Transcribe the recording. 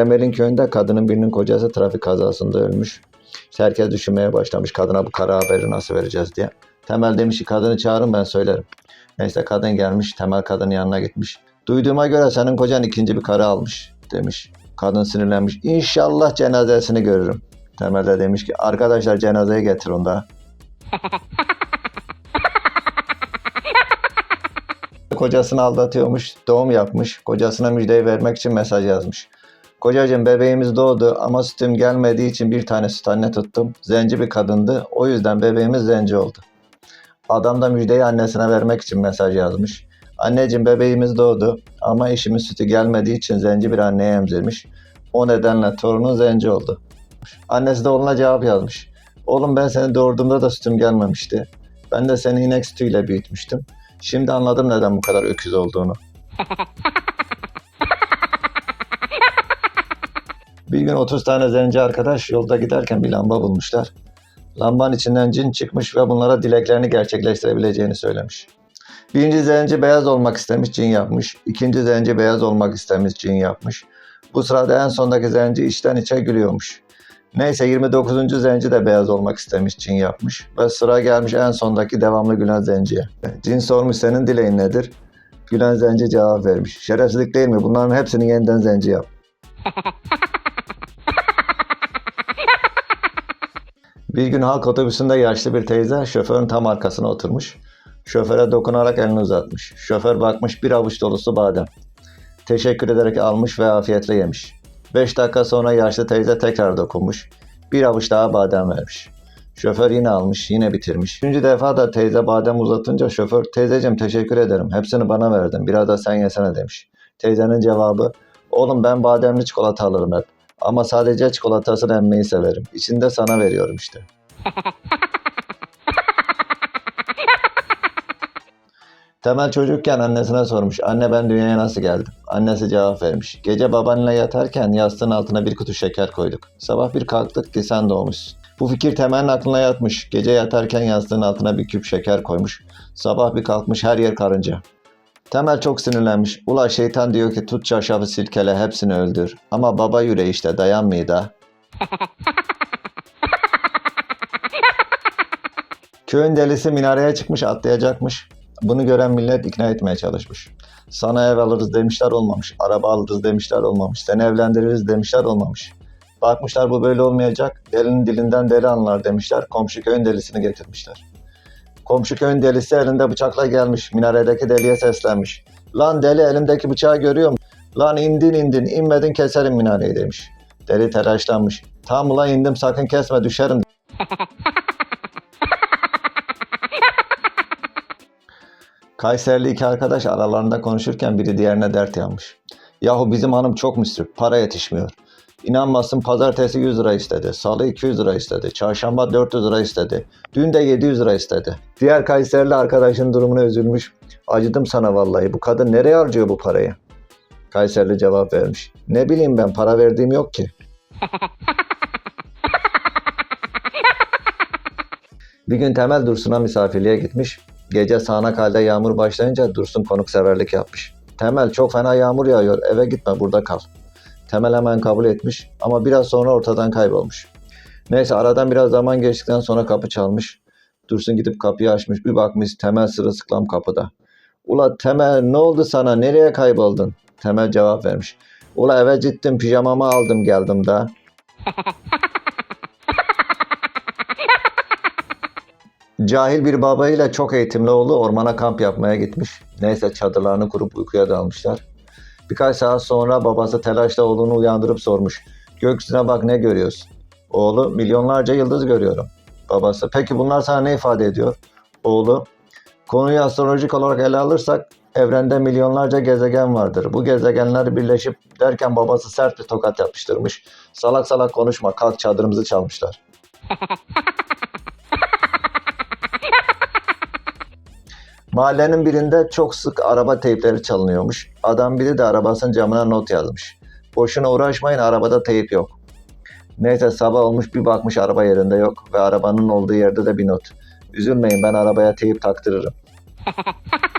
Temel'in köyünde kadının birinin kocası trafik kazasında ölmüş. İşte herkes düşünmeye başlamış kadına bu kara haberi nasıl vereceğiz diye. Temel demiş ki kadını çağırın ben söylerim. Neyse kadın gelmiş Temel kadının yanına gitmiş. Duyduğuma göre senin kocan ikinci bir karı almış demiş. Kadın sinirlenmiş. İnşallah cenazesini görürüm. Temel de demiş ki arkadaşlar cenazeyi getir onda. Kocasını aldatıyormuş, doğum yapmış. Kocasına müjdeyi vermek için mesaj yazmış. Kocacığım bebeğimiz doğdu ama sütüm gelmediği için bir tane süt anne tuttum. Zenci bir kadındı. O yüzden bebeğimiz zenci oldu. Adam da müjdeyi annesine vermek için mesaj yazmış. Anneciğim bebeğimiz doğdu ama eşimin sütü gelmediği için zenci bir anneye emzirmiş. O nedenle torunun zenci oldu. Annesi de oğluna cevap yazmış. Oğlum ben seni doğurduğumda da sütüm gelmemişti. Ben de seni inek sütüyle büyütmüştüm. Şimdi anladım neden bu kadar öküz olduğunu. Bir gün 30 tane zenci arkadaş yolda giderken bir lamba bulmuşlar. Lambanın içinden cin çıkmış ve bunlara dileklerini gerçekleştirebileceğini söylemiş. Birinci zenci beyaz olmak istemiş, cin yapmış. İkinci zenci beyaz olmak istemiş, cin yapmış. Bu sırada en sondaki zenci içten içe gülüyormuş. Neyse 29. zenci de beyaz olmak istemiş, cin yapmış. Ve sıra gelmiş en sondaki devamlı gülen zenciye. Cin sormuş senin dileğin nedir? Gülen zenci cevap vermiş. Şerefsizlik değil mi? Bunların hepsini yeniden zenci yap. Bir gün halk otobüsünde yaşlı bir teyze şoförün tam arkasına oturmuş. Şoföre dokunarak elini uzatmış. Şoför bakmış bir avuç dolusu badem. Teşekkür ederek almış ve afiyetle yemiş. 5 dakika sonra yaşlı teyze tekrar dokunmuş. Bir avuç daha badem vermiş. Şoför yine almış, yine bitirmiş. Üçüncü defa da teyze badem uzatınca şoför, teyzeciğim teşekkür ederim, hepsini bana verdin, biraz da sen yesene demiş. Teyzenin cevabı, oğlum ben bademli çikolata alırım hep. Ama sadece çikolatasını emmeyi severim. İçinde sana veriyorum işte. Temel çocukken annesine sormuş. Anne ben dünyaya nasıl geldim? Annesi cevap vermiş. Gece babanla yatarken yastığın altına bir kutu şeker koyduk. Sabah bir kalktık ki sen doğmuşsun. Bu fikir Temel'in aklına yatmış. Gece yatarken yastığın altına bir küp şeker koymuş. Sabah bir kalkmış her yer karınca. Temel çok sinirlenmiş. Ula şeytan diyor ki tut çarşafı silkele hepsini öldür. Ama baba yüreği işte dayanmıyor da. Köyün delisi minareye çıkmış atlayacakmış. Bunu gören millet ikna etmeye çalışmış. Sana ev alırız demişler olmamış. Araba alırız demişler olmamış. Seni evlendiririz demişler olmamış. Bakmışlar bu böyle olmayacak. Delinin dilinden deli anlar demişler. Komşu köyün delisini getirmişler. Komşu köyün delisi elinde bıçakla gelmiş. Minaredeki deliye seslenmiş. Lan deli elimdeki bıçağı görüyor musun? Lan indin indin inmedin keserim minareyi demiş. Deli telaşlanmış. Tam ula indim sakın kesme düşerim. Kayserili iki arkadaş aralarında konuşurken biri diğerine dert yanmış. Yahu bizim hanım çok müsrif, para yetişmiyor. İnanmazsın pazartesi 100 lira istedi, salı 200 lira istedi, çarşamba 400 lira istedi, dün de 700 lira istedi. Diğer Kayserili arkadaşın durumuna üzülmüş. Acıdım sana vallahi, bu kadın nereye harcıyor bu parayı? Kayserili cevap vermiş. Ne bileyim ben para verdiğim yok ki. Bir gün Temel Dursun'a misafirliğe gitmiş. Gece sağanak halde yağmur başlayınca Dursun konukseverlik yapmış. Temel çok fena yağmur yağıyor eve gitme burada kal. Temel hemen kabul etmiş ama biraz sonra ortadan kaybolmuş. Neyse aradan biraz zaman geçtikten sonra kapı çalmış. Dursun gidip kapıyı açmış bir bakmış Temel sırılsıklam kapıda. Ula Temel ne oldu sana nereye kayboldun? Temel cevap vermiş. Ula eve gittim pijamamı aldım geldim da. Cahil bir babayla çok eğitimli oğlu ormana kamp yapmaya gitmiş. Neyse çadırlarını kurup uykuya dalmışlar. Birkaç saat sonra babası telaşla oğlunu uyandırıp sormuş. Gökyüzüne bak ne görüyorsun? Oğlu milyonlarca yıldız görüyorum. Babası peki bunlar sana ne ifade ediyor? Oğlu konuyu astrolojik olarak ele alırsak evrende milyonlarca gezegen vardır. Bu gezegenler birleşip derken babası sert bir tokat yapıştırmış. Salak salak konuşma kalk çadırımızı çalmışlar. Mahallenin birinde çok sık araba teypleri çalınıyormuş. Adam biri de arabasının camına not yazmış. Boşuna uğraşmayın arabada teyp yok. Neyse sabah olmuş bir bakmış araba yerinde yok ve arabanın olduğu yerde de bir not. Üzülmeyin ben arabaya teyip taktırırım.